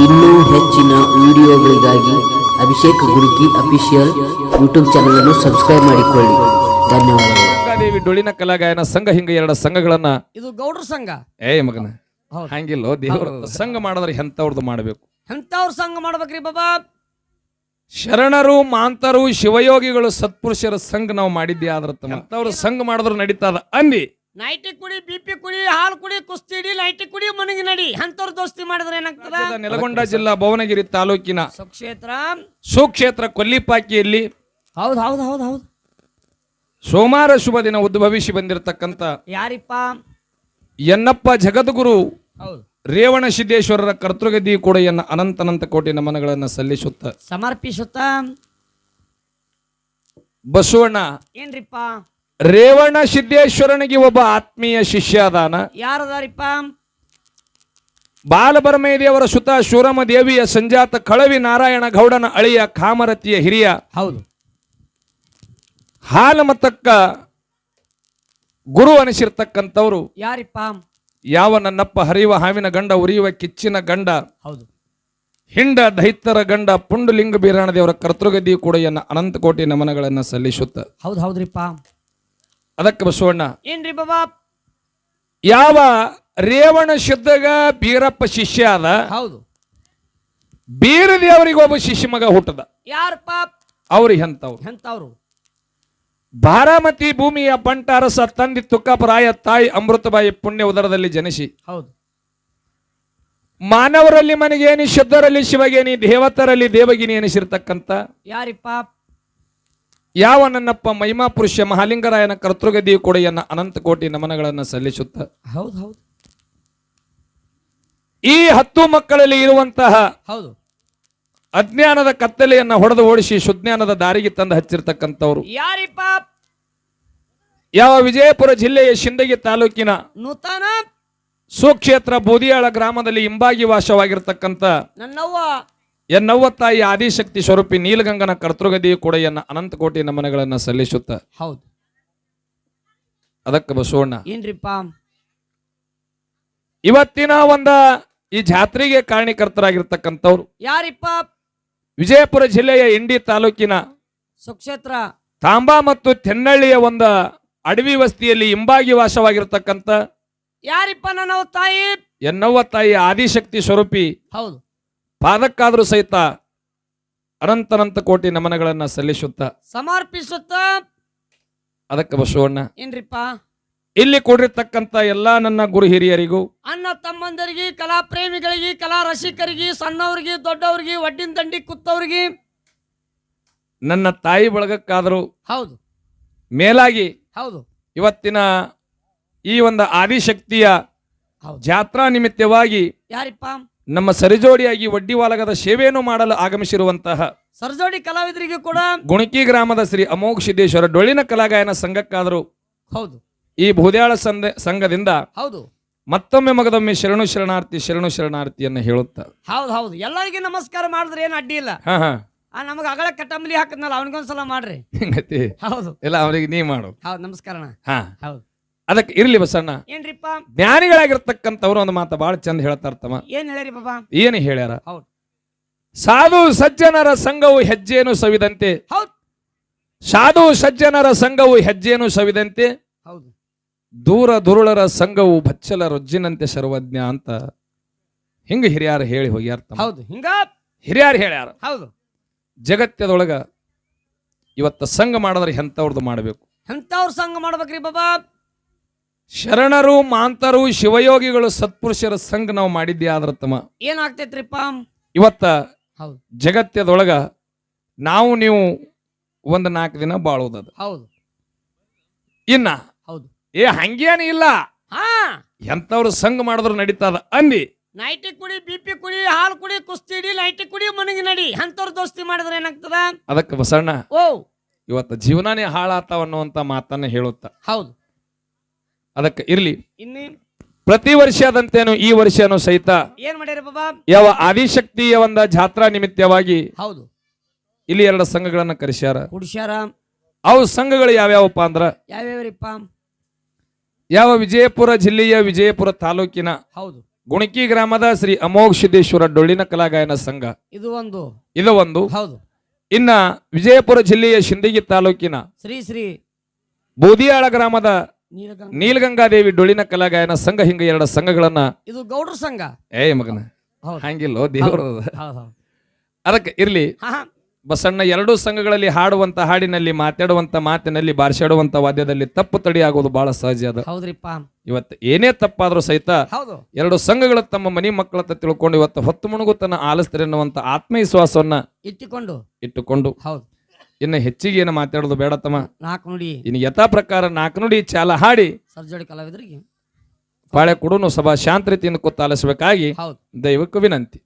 ಇನ್ನೂ ಹೆಚ್ಚಿನ ವಿಡಿಯೋಗಳಿಗಾಗಿ ಅಭಿಷೇಕ್ ಗುರುಕಿ ಅಫಿಷಿಯಲ್ ಯೂಟ್ಯೂಬ್ ಚಾನಲ್ ಅನ್ನು ಸಬ್ಸ್ಕ್ರೈಬ್ ಮಾಡಿಕೊಳ್ಳಿ. ಧನ್ಯವಾದಗಳು. ಗಂಗಾದೇವಿ ಡೊಳ್ಳಿನ ಕಲಾಗಾಯನ ಸಂಘ ಹಿಂಗ ಎರಡು ಸಂಘಗಳನ್ನ ಇದು ಗೌಡ್ರ ಸಂಘ. ಏ ಮಗನ ಹೌದು. ಹಂಗಿಲ್ಲೋ ದೇವ್ರ ಸಂಘ ಮಾಡಿದ್ರೆ ಎಂತವ್ರದ್ದು ಮಾಡಬೇಕು? ಎಂತವ್ರ ಸಂಘ ಮಾಡ್ಬೇಕ್ರಿ ಬಾಬಾ? ಶರಣರು ಮಾಂತರು ಶಿವಯೋಗಿಗಳು ಸತ್ಪುರುಷರ ಸಂಘ ನಾವು ಮಾಡಿದ್ದೆ ಆದ್ರ ಎಂತವ್ರ ಸಂಘ ಮಾಡಿದ್ರು ನಡೀತದ. ಅಂದಿ. ನೈಟಿ ಕುಡಿ ಬಿಪಿ ಕುಡಿ ಹಾಲು ಕುಡಿ ಕುಸ್ತಿ ಇಡಿ ನೈಟಿ ಕುಡಿ ಮನಗಿ ನಡಿ. ಅಂತವ್ರ ದೋಸ್ತಿ ಮಾಡಿದ್ರೆ ಏನಾಗ್ತದ? ರಾಜ್ಯದ ನೆಲಗೊಂಡ ಜಿಲ್ಲಾ ಭುವನಗಿರಿ ತಾಲೂಕಿನ ಸುಕ್ಷೇತ್ರ. ಸುಕ್ಷೇತ್ರ ಕೊಲ್ಲಿಪಾಕಿಯಲ್ಲಿ ಹೌದು ಹೌದು ಹೌದು ಹೌದು. ಸೋಮವಾರ ಶುಭ ದಿನ ಉದ್ಭವಿಸಿ ಬಂದಿರತಕ್ಕಂತ ಯಾರಿಪ್ಪ? ಎನ್ನಪ್ಪ ಜಗದ್ಗುರು ಹೌದು. ರೇವಣ ಸಿದ್ದೇಶ್ವರರ ಕರ್ತೃಗದಿ ಕೂಡ ಎನ್ನ ಅನಂತನಂತ ಕೋಟಿ ನಮನಗಳನ್ನು ಸಲ್ಲಿಸುತ್ತ. ಸಮರ್ಪಿಸುತ್ತ. ಬಸವಣ್ಣ ಏನ್ರಿಪ್ಪ? ರೇವಣ ಸಿದ್ದೇಶ್ವರನಿಗೆ ಒಬ್ಬ ಆತ್ಮೀಯ ಶಿಷ್ಯ ಅದಾನ. ಯಾರದಾರಿಪ್ಪ? ಬಾಲಬರಮೇದೇವರ ಸುತ ಶೂರಮ ದೇವಿಯ ಸಂಜಾತ ಕಳವಿ ನಾರಾಯಣ ಗೌಡನ ಅಳಿಯ ಕಾಮರತಿಯ ಹಿರಿಯ. ಹೌದು. ಹಾಲಮತಕ್ಕ ಗುರು ಅನಿಸಿರ್ತಕ್ಕಂಥವ್ರು. ಯಾರಿಪ್ಪ? ಯಾವ ನನ್ನಪ್ಪ ಹರಿಯುವ ಹಾವಿನ ಗಂಡ ಉರಿಯುವ ಕಿಚ್ಚಿನ ಗಂಡ. ಹೌದು. ಹಿಂಡ ದೈತ್ತರ ಗಂಡ ಪುಂಡಲಿಂಗ ಬೀರಾಣ ದೇವರ ಕರ್ತೃಗದಿ ಕೂಡ ಎನ್ನ ಅನಂತ ಕೋಟಿ ನಮನಗಳನ್ನು ಸಲ್ಲಿಸುತ್ತ. ಹೌದು ಹೌದ್ರಿಪ್ಪ. ಅದಕ್ಕೆ ಬಸವಣ್ಣ ಏನ್ರಿ ಬಾಬಾ? ಯಾವ ರೇವಣ ಶುದ್ಧಗ ಬೀರಪ್ಪ ಶಿಷ್ಯ ಅದ ಹೌದು. ಬೀರ ದೇವರಿಗೆ ಒಬ್ಬ ಶಿಷ್ಯ ಮಗ ಹುಟ್ಟದ. ಯಾರಪ್ಪ ಅವ್ರಿಗೆ ಎಂತವ್ರು ಎಂತವ್ರು ಬಾರಾಮತಿ ಭೂಮಿಯ ಬಂಟ ಅರಸ ತಂದಿ ತುಕ್ಕಪರಾಯ ತಾಯಿ ಅಮೃತಬಾಯಿ ಪುಣ್ಯ ಉದರದಲ್ಲಿ ಜನಿಸಿ. ಹೌದು. ಮಾನವರಲ್ಲಿ ಮನೆಗೇನಿ ಶುದ್ಧರಲ್ಲಿ ಶಿವಗೇನಿ ದೇವತರಲ್ಲಿ ದೇವಗಿನಿ ಎನಿಸಿರ್ತಕ್ಕಂಥ ಯಾರಿಪ್ಪ ಯಾವ ನನ್ನಪ್ಪ ಮಹಿಮಾ ಪುರುಷ ಮಹಾಲಿಂಗರಾಯನ ಕರ್ತೃಗದಿಯು ಕೊಡೆಯನ್ನ ಅನಂತ ಕೋಟಿ ನಮನಗಳನ್ನು ಸಲ್ಲಿಸುತ್ತ? ಹೌದು ಹೌದು. ಈ ಹತ್ತು ಮಕ್ಕಳಲ್ಲಿ ಇರುವಂತಹ ಹೌದು. ಅಜ್ಞಾನದ ಕತ್ತಲೆಯನ್ನ ಹೊಡೆದು ಓಡಿಸಿ ಸುಜ್ಞಾನದ ದಾರಿಗೆ ತಂದು ಹಚ್ಚಿರ್ತಕ್ಕಂಥವ್ರು. ಯಾರಿಪ್ಪ? ಯಾವ ವಿಜಯಪುರ ಜಿಲ್ಲೆಯ ಶಿಂದಗಿ ತಾಲೂಕಿನ ನೂತನ ಸುಕ್ಷೇತ್ರ ಬೂದಿಯಾಳ ಗ್ರಾಮದಲ್ಲಿ ಹಿಂಬಾಗಿ ವಾಸವಾಗಿರ್ತಕ್ಕಂಥ ನನ್ನವ್ವ. ಎನ್ನವ್ವ ತಾಯಿ ಆದಿಶಕ್ತಿ ಸ್ವರೂಪಿ ನೀಲಗಂಗನ ಕರ್ತೃಗದಿ ಎನ್ನ ಅನಂತ ಕೋಟಿ ನಮನಗಳನ್ನು ಸಲ್ಲಿಸುತ್ತ. ಹೌದು. ಅದಕ್ಕೆ ಬಸವಣ್ಣ. ಏನ್ರಿಪ್ಪ? ಇವತ್ತಿನ ಒಂದ ಈ ಜಾತ್ರೆಗೆ ಕಾರಣೀಕರ್ತರಾಗಿರ್ತಕ್ಕಂಥವ್ರು. ಯಾರಿಪ್ಪ? ವಿಜಯಪುರ ಜಿಲ್ಲೆಯ ಇಂಡಿ ತಾಲೂಕಿನ ಸುಕ್ಷೇತ್ರ. ತಾಂಬಾ ಮತ್ತು ತೆನ್ನಳ್ಳಿಯ ಒಂದ ಅಡವಿ ವಸ್ತಿಯಲ್ಲಿ ಇಂಬಾಗಿ ವಾಸವಾಗಿರ್ತಕ್ಕಂಥ ಯಾರಿಪ್ಪ ನನ್ನ ತಾಯಿ? ಎನ್ನವ್ವ ತಾಯಿ ಆದಿಶಕ್ತಿ ಸ್ವರೂಪಿ ಹೌದು. ಪಾದಕ್ಕಾದ್ರೂ ಸಹಿತ ಅನಂತನಂತ ಕೋಟಿ ನಮನಗಳನ್ನ ಸಲ್ಲಿಸುತ್ತ ಸಮರ್ಪಿಸುತ್ತ? ಅದಕ್ಕೆ ಬಸವಣ್ಣ ಏನ್ರಿಪ್ಪ? ಇಲ್ಲಿ ಕೂಡಿರ್ತಕ್ಕಂಥ ಎಲ್ಲಾ ನನ್ನ ಗುರು ಹಿರಿಯರಿಗೂ ಅಣ್ಣ ತಮ್ಮಂದರಿಗೆ ಕಲಾ ಪ್ರೇಮಿಗಳಿಗೆ ಕಲಾ ರಸಿಕರಿಗೆ ಸಣ್ಣವ್ರಿಗೆ ದೊಡ್ಡವ್ರಿಗೆ ಒಡ್ಡಿನ ದಂಡಿ ಕುತ್ತವ್ರಿಗೆ. ನನ್ನ ತಾಯಿ ಬಳಗಕ್ಕಾದರೂ ಹೌದು. ಮೇಲಾಗಿ ಹೌದು. ಇವತ್ತಿನ ಈ ಒಂದು ಆದಿಶಕ್ತಿಯ ಜಾತ್ರಾ ನಿಮಿತ್ತವಾಗಿ ಯಾರಿಪ್ಪ? ನಮ್ಮ ಸರಿಜೋಡಿಯಾಗಿ ವಡ್ಡಿವಾಲಗದ ಸೇವೆಯನ್ನು ಮಾಡಲು ಆಗಮಿಸಿರುವಂತಹ ಸರ್ಜೋಡಿ ಕಲಾವಿದರಿಗೆ ಕೂಡ ಗುಣಕಿ ಗ್ರಾಮದ ಶ್ರೀ ಅಮೋಘ ಸಿದ್ದೇಶ್ವರ ಡೊಳ್ಳಿನ ಕಲಾಗಾಯನ ಸಂಘಕ್ಕಾದರೂ ಹೌದು. ಈ ಭೂದ್ಯಾಳ ಸಂಘದಿಂದ ಹೌದು. ಮತ್ತೊಮ್ಮೆ ಮಗದೊಮ್ಮೆ ಶರಣು ಶರಣಾರ್ಥಿ ಶರಣು ಶರಣಾರ್ಥಿಯನ್ನು ಹೇಳುತ್ತಾ ಹೌದು ಹೌದು. ಎಲ್ಲರಿಗೆ ನಮಸ್ಕಾರ ಮಾಡಿದ್ರೆ ಏನು ಅಡ್ಡಿ ಇಲ್ಲ. ಹಾ ಹಾ. ಆ ನಮಗೆ ಅಗಳ ಕಟ್ಟಂಬಲಿ ಹಾಕದ್ನಲ್ಲ ಅವನಿಗೊಂದ್ಸಲ ಮಾಡ್ರಿ. ಹಿಂಗತಿ? ಹೌದು. ಇಲ್ಲ ಅವರಿಗೆ ನೀ ಮಾಡು. ಹೌದು ನಮಸ್ಕಾರಣ ಹಾ. ಹೌದು. ಅದಕ್ಕೆ ಇರ್ಲಿ ಬಸಣ್ಣ. ಏನ್ರಿಪ್ಪ? ಜ್ಞಾನಿಗಳಾಗಿರ್ತಕ್ಕಂಥವ್ರು ಒಂದು ಮಾತು ಬಹಳ ಚಂದ ಹೇಳ್ತಾರ ತಮ್ಮ. ಏನ್ ಹೇಳಿರಿ ಬಾಬಾ ಏನು ಹೇಳ್ಯಾರ? ಹೌದು. ಸಾಧು ಸಜ್ಜನರ ಸಂಘವು ಹೆಜ್ಜೆಯನ್ನು ಸವಿದಂತೆ. ಹೌದು. ಸಾಧು ಸಜ್ಜನರ ಸಂಘವು ಹೆಜ್ಜೆಯನ್ನು ಸವಿದಂತೆ. ಹೌದು. ದೂರ ದುರುಳರ ಸಂಘವು ಬಚ್ಚಲ ರೊಜ್ಜಿನಂತೆ ಸರ್ವಜ್ಞ ಅಂತ ಹಿಂಗ ಹಿರಿಯರು ಹೇಳಿ ಹೋಗ್ಯಾರ ತಮ್ಮ. ಹೌದು. ಹಿಂಗ? ಹಿರಿಯರು ಹೇಳ್ಯಾರ. ಹೌದು. ಜಗತ್ತದೊಳಗ ಇವತ್ತ ಸಂಘ ಮಾಡಿದ್ರೆ ಎಂಥವ್ರದ್ದು ಮಾಡಬೇಕು? ಎಂತವ್ರ ಸಂಘ ಮಾಡ್ಬೇಕ್ರಿ ಬಾಬಾ ಶರಣರು ಮಾಂತರು ಶಿವಯೋಗಿಗಳು ಸತ್ಪುರುಷರ ಸಂಘ ನಾವು ಮಾಡಿದ್ದೆ ಆದ್ರ ತಮ್ಮ ಏನಾಗ್ತೈತ್ರಿಪ್ಪ? ಇವತ್ತ ಹೌದು. ಜಗತ್ತದೊಳಗ ನಾವು ನೀವು ಒಂದು ನಾಲ್ಕು ದಿನ ಬಾಳೋದದು ಹೌದು. ಇನ್ನ ಹೌದು. ಏ ಹಂಗೇನು ಇಲ್ಲ. ಹಾ. ಎಂಥವ್ರು ಸಂಘ ಮಾಡಿದ್ರು ನಡೀತದ. ಅಂದಿ. ನೈಟಿ ಕುಡಿ ಬಿಪಿ ಕುಡಿ ಹಾಲು ಕುಡಿ ಕುಸ್ತಿ ಇಡಿ ನೈಟಿ ಕುಡಿ ಮನಗಿ ನಡಿ. ಅಂತವ್ರ ದೋಸ್ತಿ ಮಾಡಿದ್ರೆ ಏನಾಗ್ತದ? ಅದಕ್ಕೆ ಬಸಣ್ಣ ಓ. ಇವತ್ತ ಜೀವನಾನೇ ಹಾಳಾತಾವ ಅನ್ನುವಂತ ಮಾತನ್ನ ಹೇಳುತ್ತ. ಹೌದು. ಅದಕ್ಕೆ ಇರ್ಲಿ. ಇನ್ನಿ ಪ್ರತಿ ವರ್ಷದಂತೇನು ಈ ವರ್ಷನೂ ಸಹಿತ ಏನ್ ಮಾಡ್ಯಾರ ಬಾಬಾ? ಯಾವ ಆದಿಶಕ್ತಿಯ ಒಂದ ಜಾತ್ರಾ ನಿಮಿತ್ತವಾಗಿ ಹೌದು. ಇಲ್ಲಿ ಎರಡು ಸಂಘಗಳನ್ನ ಕರೆಸ್ಯಾರ. ಹುಡ್ಸ್ಯಾರ ಅವು ಸಂಘಗಳು ಯಾವ್ಯಾವಪ್ಪ ಅಂದ್ರ? ಯಾವ್ಯಾವ್ರಿಪ್ಪ? ಯಾವ ವಿಜಯಪುರ ಜಿಲ್ಲೆಯ ವಿಜಯಪುರ ತಾಲೂಕಿನ ಹೌದು. ಗುಣಕಿ ಗ್ರಾಮದ ಶ್ರೀ ಅಮೋಘ ಸಿದ್ದೇಶ್ವರ ಡೊಳ್ಳಿನ ಕಲಾಗಾಯನ ಸಂಘ. ಇದು ಒಂದು. ಇದು ಒಂದು. ಹೌದು. ಇನ್ನ ವಿಜಯಪುರ ಜಿಲ್ಲೆಯ ಶಿಂದಗಿ ತಾಲೂಕಿನ ಶ್ರೀ ಶ್ರೀ ಬೂದಿಯಾಳ ಗ್ರಾಮದ ನೀಲಗಂಗಾದೇವಿ ಡೊಳ್ಳಿನ ಕಲಾಗಾಯನ ಸಂಘ ಹಿಂಗ ಎರಡು ಸಂಘಗಳನ್ನ. ಇದು ಗೌಡ್ರ ಸಂಘ. ಏ ಮಗನ ಹಂಗಿಲ್ಲೋ ದೇವರು ಅದಕ್ಕೆ ಇರ್ಲಿ ಬಸಣ್ಣ ಎರಡೂ ಸಂಘಗಳಲ್ಲಿ ಹಾಡುವಂತ ಹಾಡಿನಲ್ಲಿ ಮಾತಾಡುವಂತ ಮಾತಿನಲ್ಲಿ ಬಾರಿಸಾಡುವಂತ ವಾದ್ಯದಲ್ಲಿ ತಪ್ಪು ತಡಿ ಆಗೋದು ಬಹಳ ಸಹಜ ಅದ. ಹೌದ್ರಿಪ್ಪ. ಇವತ್ತು ಏನೇ ತಪ್ಪಾದ್ರೂ ಸಹಿತ ಎರಡು ಸಂಘಗಳು ತಮ್ಮ ಮನಿ ಮಕ್ಕಳ ತಿಳ್ಕೊಂಡು ಇವತ್ತು ಹೊತ್ತು ಮುಣುಗುತನ ಆಲಿಸ್ತಾರೆ ಅನ್ನುವಂತ ಆತ್ಮವಿಶ್ವಾಸವನ್ನ ಇಟ್ಟುಕೊಂಡು. ಇಟ್ಟುಕೊಂಡು ಹೌದು. ಇನ್ನು ಹೆಚ್ಚಿಗೆ ಏನು ಮಾತಾಡೋದು ಬೇಡ ತಮ್ಮ. ನಾಲ್ಕು ನುಡಿ. ಇನ್ನು ಯಥಾ ಪ್ರಕಾರ ನಾಲ್ಕು ನುಡಿ ಚಾಲ ಹಾಡಿ. ಸರ್ಜಡಿ ಕಲಾವಿದರಿಗೆ. ಬಾಳೆ ಕೊಡುನು ಸಭಾ ಶಾಂತ ರೀತಿಯಿಂದ ಕೂತಾಲಿಸಬೇಕಾಗಿ ಹೌದು. ದೈವಕ್ಕೆ ವಿನಂತಿ.